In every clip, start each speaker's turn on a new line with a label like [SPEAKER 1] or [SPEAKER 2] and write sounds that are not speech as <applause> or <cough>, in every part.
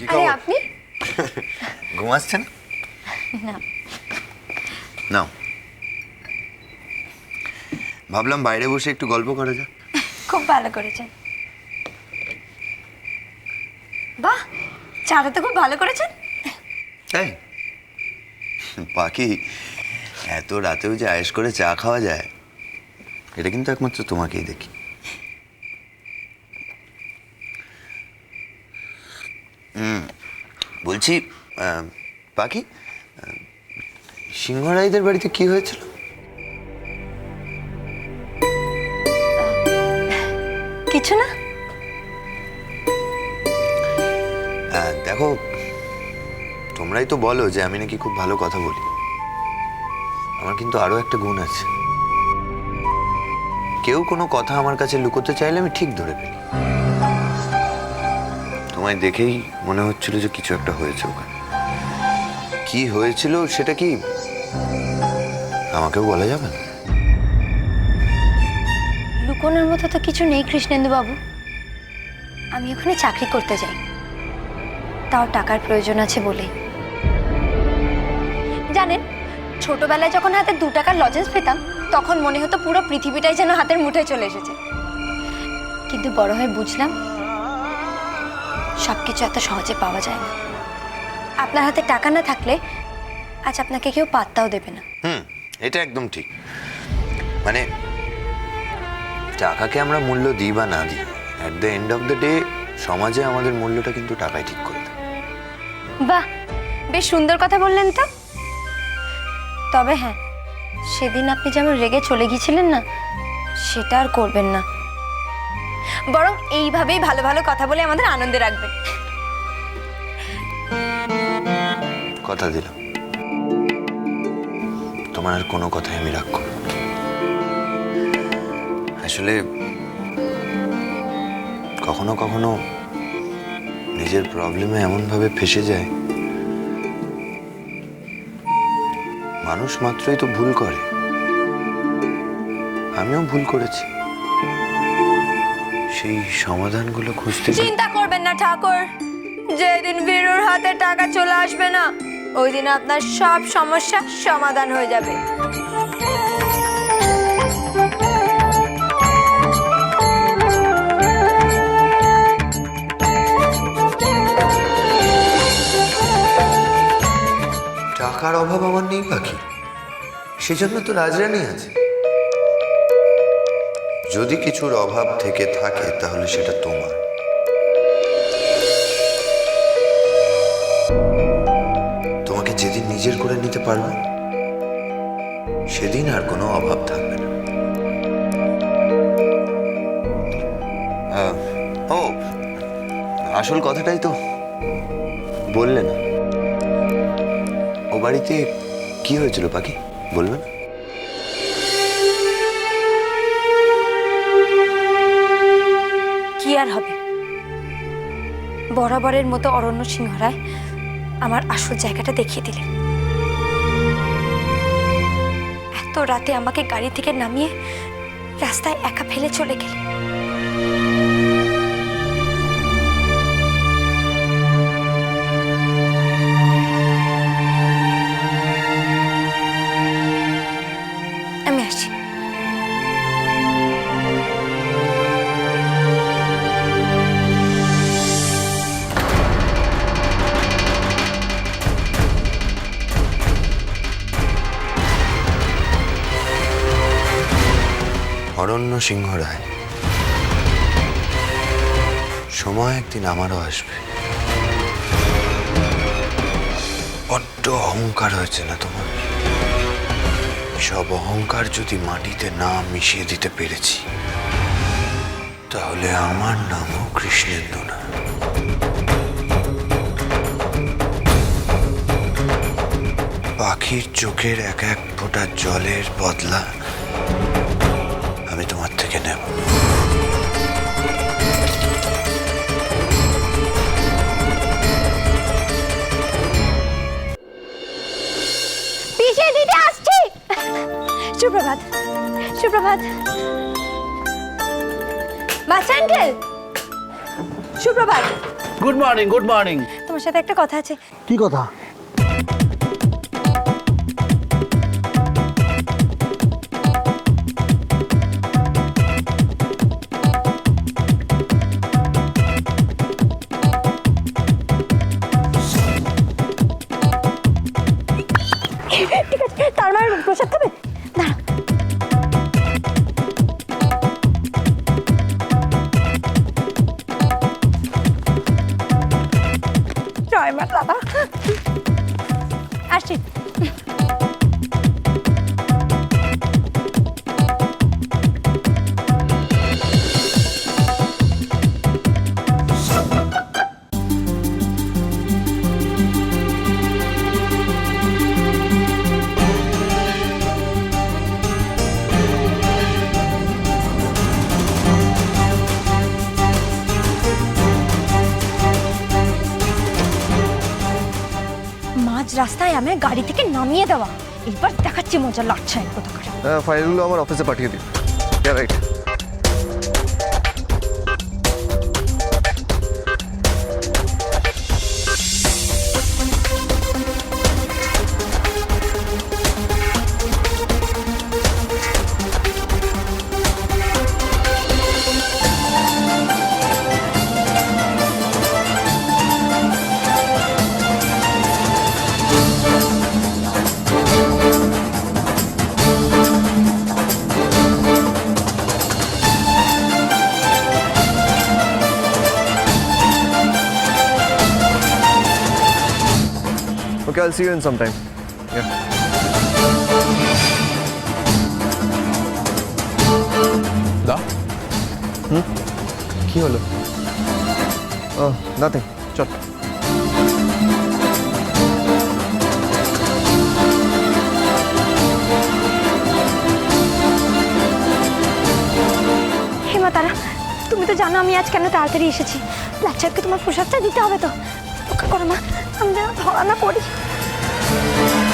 [SPEAKER 1] কি
[SPEAKER 2] আরে
[SPEAKER 1] খবর
[SPEAKER 2] আপনি <laughs>
[SPEAKER 1] ঘুমাচ্ছেন
[SPEAKER 2] না?
[SPEAKER 1] নাও। ভাবলাম বাইরে বসে একটু গল্প করা যাক।
[SPEAKER 2] খুব ভালো করেছেন। বাহ চাটা তো খুব ভালো করেছেন।
[SPEAKER 1] তাই বাকি এত রাতেও যে আয়েস করে চা খাওয়া যায় এটা কিন্তু একমাত্র তোমাকেই দেখি হুম বলছি আহ, সিংহরাইদের বাড়িতে কি হয়েছিল?
[SPEAKER 2] কিছু না।
[SPEAKER 1] দেখো তোমরাই তো বলো যে আমি নাকি খুব ভালো কথা বলি। আমার কিন্তু আরও একটা গুণ আছে। কেউ কোনো কথা আমার কাছে লুকোতে চাইলে আমি ঠিক ধরে ফেলি। তোমায় দেখেই মনে হচ্ছিল যে কিছু একটা হয়েছে ওখানে। কি হয়েছিল সেটা কি? আমাকেও বলা যাবে না।
[SPEAKER 2] লুকোনোর মতো তো কিছু নেই কৃষ্ণেন্দু বাবু আমি ওখানে চাকরি করতে যাই। তাও টাকার প্রয়োজন আছে বলেই জানেন, ছোটবেলায় যখন হাতে দু টাকার লজেন্স পেতাম, তখন মনে হতো পুরো পৃথিবীটাই যেন হাতের মুঠে চলে এসেছে। কিন্তু বড় হয়ে বুঝলাম সব কিছু এত সহজে পাওয়া যায় না। আপনার হাতে টাকা না থাকলে আজ আপনাকে কেউ পাত্তাও দেবে না।
[SPEAKER 1] হুম এটা একদম ঠিক। মানে টাকাকে আমরা মূল্য দিই বা না দিই at the end of the day সমাজে আমাদের মূল্যটা কিন্তু টাকায় ঠিক করে দেয়।
[SPEAKER 2] বাহ বেশ সুন্দর কথা বললেন তো। তবে হ্যাঁ সেদিন আপনি যেমন রেগে চলে গিয়েছিলেন না সেটা আর করবেন না। বরং এইভাবেই ভালো ভালো কথা বলে আমাদের আনন্দে রাখবেন
[SPEAKER 1] কথা দিলাম তোমার আর কোনো কথাই আমি রাগ আসলে কখনো কখনো নিজের প্রবলেমে এমনভাবে ফেসে যায়, মানুষ মাত্রই তো ভুল করে। আমিও ভুল করেছি। সেই সমাধানগুলো খুঁজতে
[SPEAKER 2] চিন্তা করবেন না ঠাকুর। যেদিন বীরুর হাতে টাকা চলে আসবে না ওই দিন আপনার সব সমস্যা সমাধান হয়ে যাবে।
[SPEAKER 1] টাকার অভাব আমার নেই পাখি। সেজন্য তো রাজরানী আছে। যদি কিছুর অভাব থেকে থাকে, তাহলে সেটা তোমার। তোমাকে যেদিন নিজের করে নিতে পারবে, সেদিন আর কোনো অভাব থাকবে না। ও, আসল কথাটাই তো বললে না। ও বাড়িতে কি হয়েছিল, পাখি? বলবে
[SPEAKER 2] আর হবে। বরাবরের মতো অরণ্য সিংহরায় আমার আসল জায়গাটা দেখিয়ে দিলেন এত রাতে আমাকে গাড়ি থেকে নামিয়ে রাস্তায় একা ফেলে চলে গেলেন
[SPEAKER 1] অরণ্য সিংহ রায়। সময় একদিন আমারও আসবে। বড্ড অহংকার হয়েছে না তোমার? সব অহংকার যদি মাটিতে না মিশিয়ে দিতে পেরেছি, তাহলে আমার নামও কৃষ্ণেন্দু না পাখির চোখের এক এক ফোঁটা জলের বদলা
[SPEAKER 2] বাচ্চা আঙ্কেল সুপ্রভাত।
[SPEAKER 3] গুড মর্নিং গুড মর্নিং
[SPEAKER 2] তোমার সাথে একটা কথা আছে।
[SPEAKER 3] কি কথা?
[SPEAKER 2] ঠিক আছে তার মানে প্রসাদ রাস্তায় আমি গাড়ি থেকে নামিয়ে দেওয়া। এবার দেখাচ্ছি মজা লাগছে কোথাকার
[SPEAKER 4] ফাইলগুলো আমার অফিসে পাঠিয়ে দিন। Okay, I'll see you in some time. Yeah.
[SPEAKER 5] দা কি হলো
[SPEAKER 4] Oh, nothing. চল
[SPEAKER 2] হেমা তারা তুমি তো জানো আমি আজ কেন তাড়াতাড়ি এসেছি। লাচ্ছাকে তোমার প্রসাদটা দিতে হবে তো। করো মা আমি যেন ধরা না পড়ি। Thank you.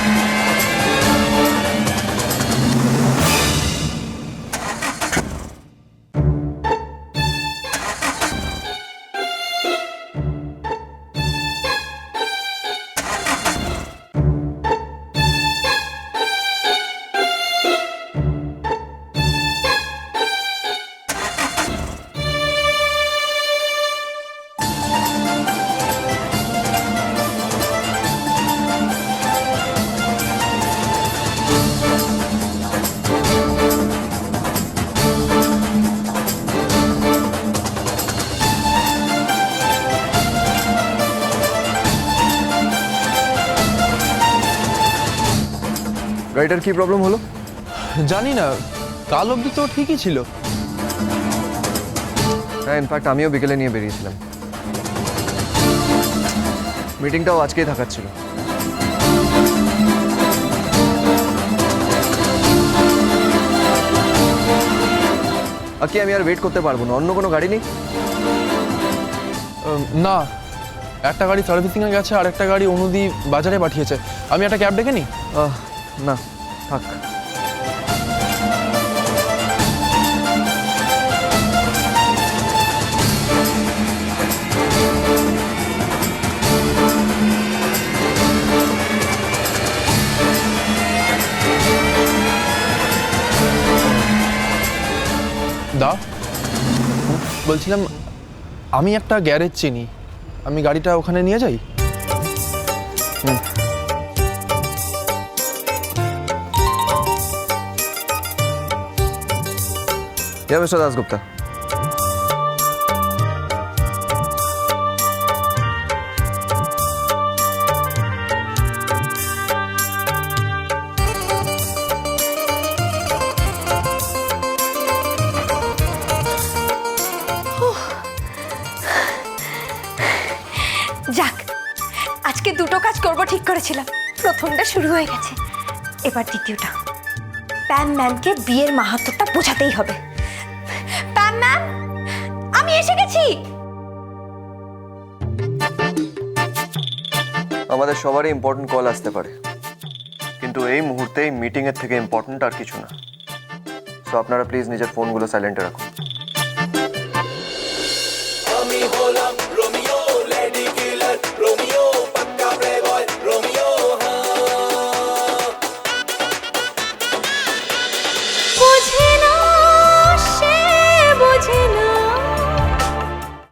[SPEAKER 4] গাড়িটার কি প্রবলেম হলো?
[SPEAKER 5] জানি না কাল অবধি তো ঠিকই ছিল।
[SPEAKER 4] হ্যাঁ ইনফ্যাক্ট আমিও বিকেলে নিয়ে বেরিয়েছিলাম। মিটিংটাও আজকেই থাকার ছিল আকি আমি আর ওয়েট করতে পারব না। অন্য কোনো গাড়ি নেই?
[SPEAKER 5] না। একটা গাড়ি সার্ভিসিংয়ে গেছে আর একটা গাড়ি অনুদি বাজারে পাঠিয়েছে। আমি একটা ক্যাব ডেকে নিই?
[SPEAKER 4] না। থাক।
[SPEAKER 5] দা বলছিলাম আমি একটা গ্যারেজ চিনি। আমি গাড়িটা ওখানে নিয়ে যাই?
[SPEAKER 4] ইয়া মিস্টার দাসগুপ্তা
[SPEAKER 2] যাক, আজকে দুটো কাজ করব, ঠিক করেছিলাম। প্রথমটা শুরু হয়ে গেছে, এবার দ্বিতীয়টা। প্যান ম্যানকে বিয়ের মাহাত্মটা বোঝাতেই হবে। ম্যাম, আমি এসে গেছি।
[SPEAKER 4] আমাদের সবারই ইম্পর্টেন্ট কল আসতে পারে। কিন্তু এই মুহূর্তে মিটিং মিটিংয়ের থেকে ইম্পর্টেন্ট আর কিছু না। সো আপনারা প্লিজ নিজের ফোনগুলো সাইলেন্টে রাখুন।